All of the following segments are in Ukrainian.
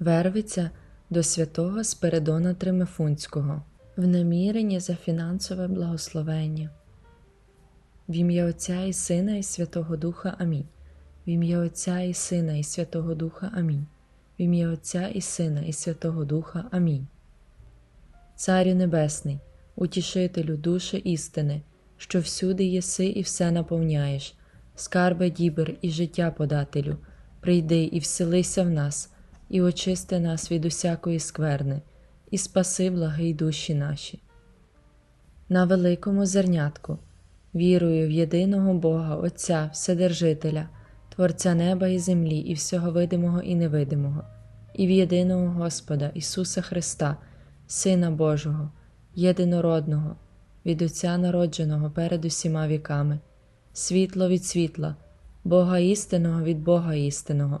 Вервиться до святого Спиридона Тримифунського в наміренні за фінансове благословення. В ім'я Отця і Сина і Святого Духа Амінь. В ім'я Отця і Сина і Святого Духа Амінь. В ім'я Отця і Сина і Святого Духа Амінь. Царю Небесний, утішителю душі істини, що всюди єси і все наповняєш, скарби дібер і життя подателю, прийди і вселися в нас, і очисти нас від усякої скверни, і спаси благий душі наші. На великому зернятку, вірую в єдиного Бога, Отця, Вседержителя, Творця неба і землі, і всього видимого і невидимого, і в єдиного Господа Ісуса Христа, Сина Божого, єдинородного, від Отця народженого перед усіма віками, світло від світла, Бога істинного від Бога істинного,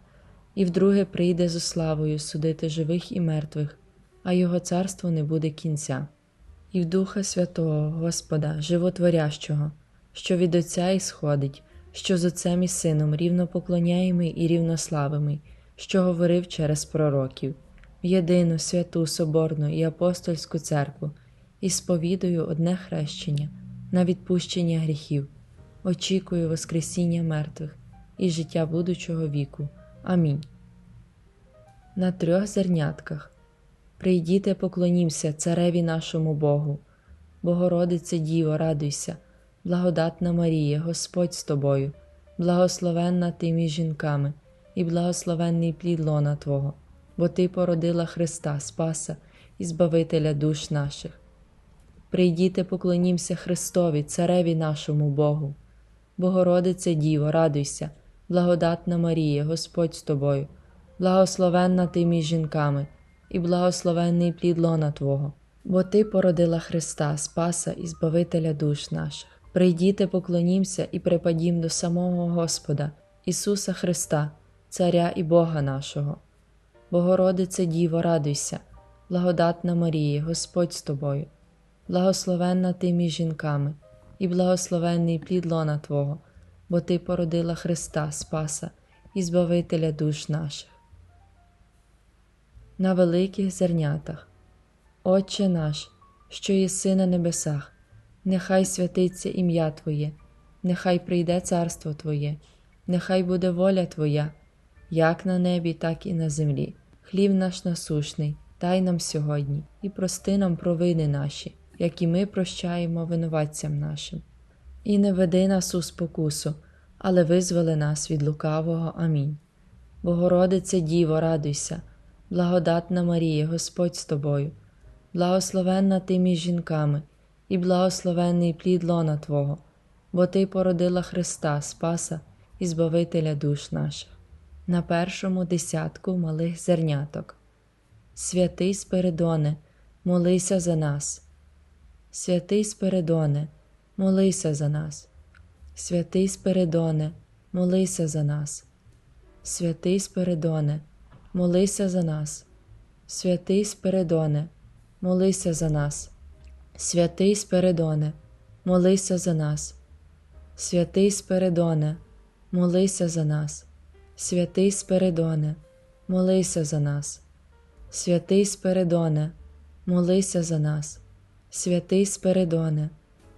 і вдруге прийде зо славою судити живих і мертвих, а Його царство не буде кінця. І в Духа Святого, Господа, Животворящого, що від Отця ісходить, що з Отцем і Сином рівно поклоняємий і рівнославимий, що говорив через пророків, в єдину святу Соборну і апостольську церкву, і сповідую одне хрещення на відпущення гріхів, очікую Воскресіння мертвих і життя будучого віку. Амінь. На трьох зернятках. Прийдіте, поклонімся Цареві нашому Богу, Богородице Діво, радуйся, благодатна Марія, Господь з тобою, благословенна ти між жінками, і благословенний плід лона Твого, бо Ти породила Христа, Спаса і Збавителя душ наших. Прийдіте, поклонімся Христові, Цареві нашому Богу, Богородице Діво, радуйся, благодатна Марія, Господь з тобою, благословенна ти між жінками і благословенний плід лона Твого, бо Ти породила Христа, Спаса і Збавителя душ наших. Прийдіте, поклонімся і припадім до самого Господа, Ісуса Христа, Царя і Бога нашого. Богородице Діво, радуйся, благодатна Марія, Господь з тобою, благословенна ти між жінками, і благословенний плід лона Твого, бо Ти породила Христа, Спаса і Збавителя душ наших на великих зернятах. Отче наш, що єси на небесах, нехай святиться ім'я Твоє, нехай прийде царство Твоє, нехай буде воля Твоя, як на небі, так і на землі. Хлів наш насушний, дай нам сьогодні і прости нам провини наші, як і ми прощаємо винуватцям нашим. І не веди нас у спокусу, але визволи нас від лукавого. Амінь. Богородице Діво, радуйся благодатна Марія, Господь з тобою, благословенна ти між жінками, і благословенний плід лона Твого, бо Ти породила Христа, Спаса і Збавителя душ наших, на першому десятку малих зерняток. Святий Спиридоне, молися за нас. Святий Спиридоне, молися за нас. Святий Спиридоне, молися за нас. Святий Спиридоне, молися за нас. Святий Спиридоне, молися за нас. Святий Спиридоне, молися за нас. Святий Спиридоне, молися за нас. Святий Спиридоне, молися за нас. Святий Спиридоне, молися за нас. Святий Спиридоне,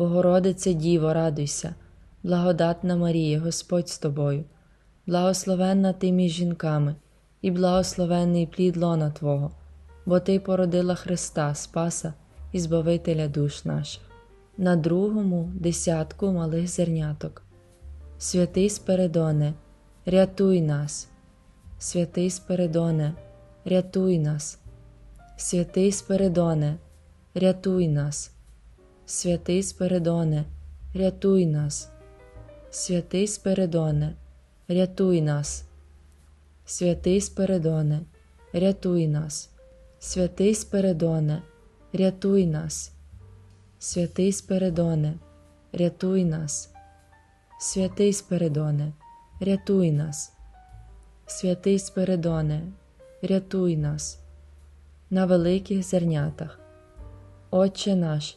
Богородице Діво, радуйся, благодатна Марія, Господь з тобою, благословенна ти між жінками і благословенний плід лона Твого, бо Ти породила Христа, Спаса і Збавителя душ наших. На другому десятку малих зерняток. Святий Спиридоне, рятуй нас, святий Спиридоне, рятуй нас, святий Спиридоне, рятуй нас, святий Спиридоне, рятуй нас, святий Спиридоне, рятуй нас, святий Спиридоне, рятуй нас, святий Спиридоне, рятуй нас, святий Спиридоне, рятуй нас, святий Спиридоне, рятуй нас, святий Спиридоне, рятуй нас, на великих зернятах. Отче наш,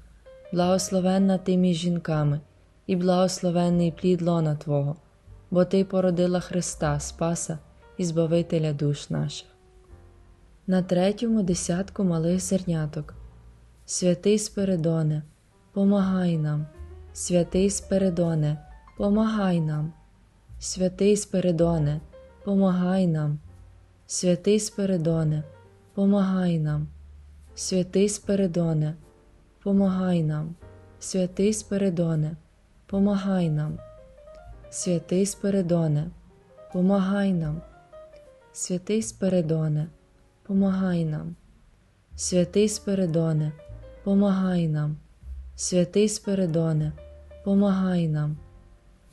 благословенна ти між жінками, і благословенний плід лона Твого, бо Ти породила Христа, Спаса і Збавителя душ наших. На третьому десятку малих зерняток. Святий Спиридоне, помагай нам, святий Спиридоне, помагай нам, святий Спиридоне, помагай нам, святий Спиридоне, помагай нам, святий Спиридоне, помагай нам, святий Спиридоне, помагай нам, святий Спиридоне, помагай нам, святий Спиридоне, помагай нам, святий Спиридоне, помагай нам, святий Спиридоне, помагай нам,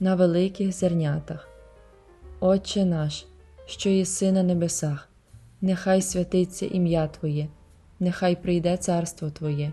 на великих зернятах. Отче наш, що єси на небесах, нехай святиться ім'я Твоє, нехай прийде царство Твоє,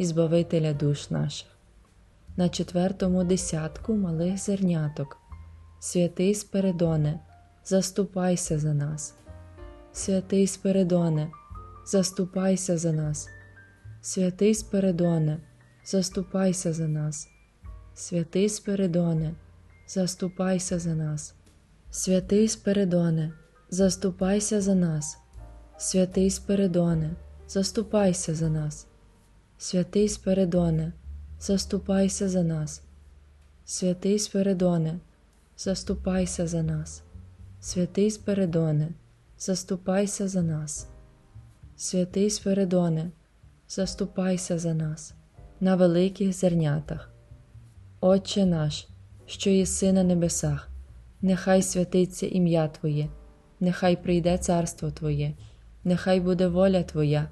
і Збавителя душ наших. На четвертому десятку малих зерняток. Святий Спиридоне, заступайся за нас. Святий Спиридоне, заступайся за нас. Святий Спиридоне, заступайся за нас. Святий Спиридоне, заступайся за нас. Святий Спиридоне, заступайся за нас. Святий Спиридоне, заступайся за нас. Святий Спиридоне, заступайся за нас. Святий Спиридоне, заступайся за нас. Святий Спиридоне, заступайся за нас. Святий Спиридоне, заступайся за нас на великих зернятах. Отче наш, що єси на небесах, нехай святиться ім'я Твоє, нехай прийде царство Твоє, нехай буде воля Твоя,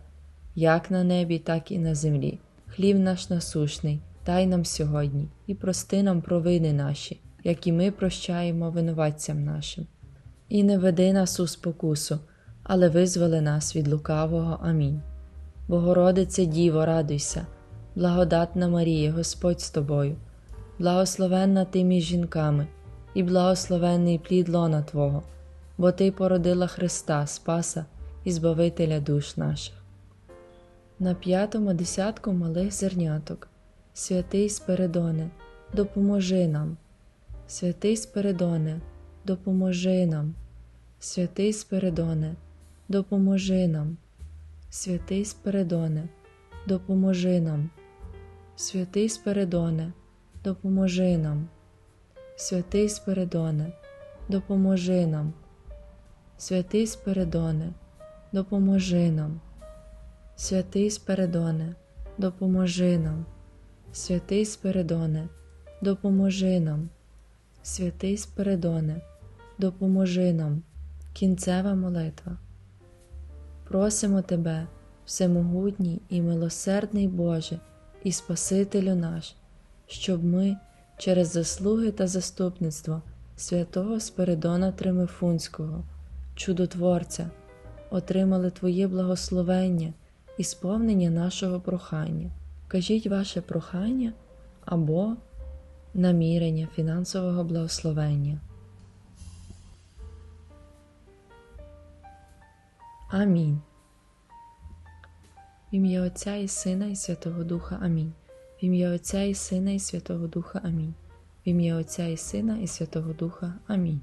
як на небі, так і на землі. Хлів наш насушний, дай нам сьогодні і прости нам провини наші, як і ми прощаємо винуватцям нашим. І не веди нас у спокусу, але визволи нас від лукавого. Амінь. Богородице Діво, радуйся, благодатна Марія, Господь з тобою, благословенна ти між жінками, і благословенний плід лона Твого, бо Ти породила Христа, Спаса і Збавителя душ наших. На п'ятому десятку малих зерняток. Святий Спиридоне, допоможи нам. Святий Спиридоне, допоможи нам. Святий Спиридоне, допоможи нам. Святий Спиридоне, допоможи нам. Святий Спиридоне, допоможи нам. Святий Спиридоне, допоможи нам. Святий Спиридоне, допоможи нам. Святий Спиридоне, допоможи нам. Святий Спиридоне, допоможи нам. Святий Спиридоне, допоможи нам. Кінцева молитва. Просимо Тебе, всемогутній і милосердний Боже і Спасителю наш, щоб ми через заслуги та заступництво святого Спиридона Тримифунського, чудотворця, отримали Твоє благословення і сповнення нашого прохання. Кажіть ваше прохання або намірення фінансового благословення. Амінь. В ім'я Отця і Сина і Святого Духа Амінь. В ім'я Отця і Сина і Святого Духа Амінь. В ім'я Отця і Сина і Святого Духа Амінь.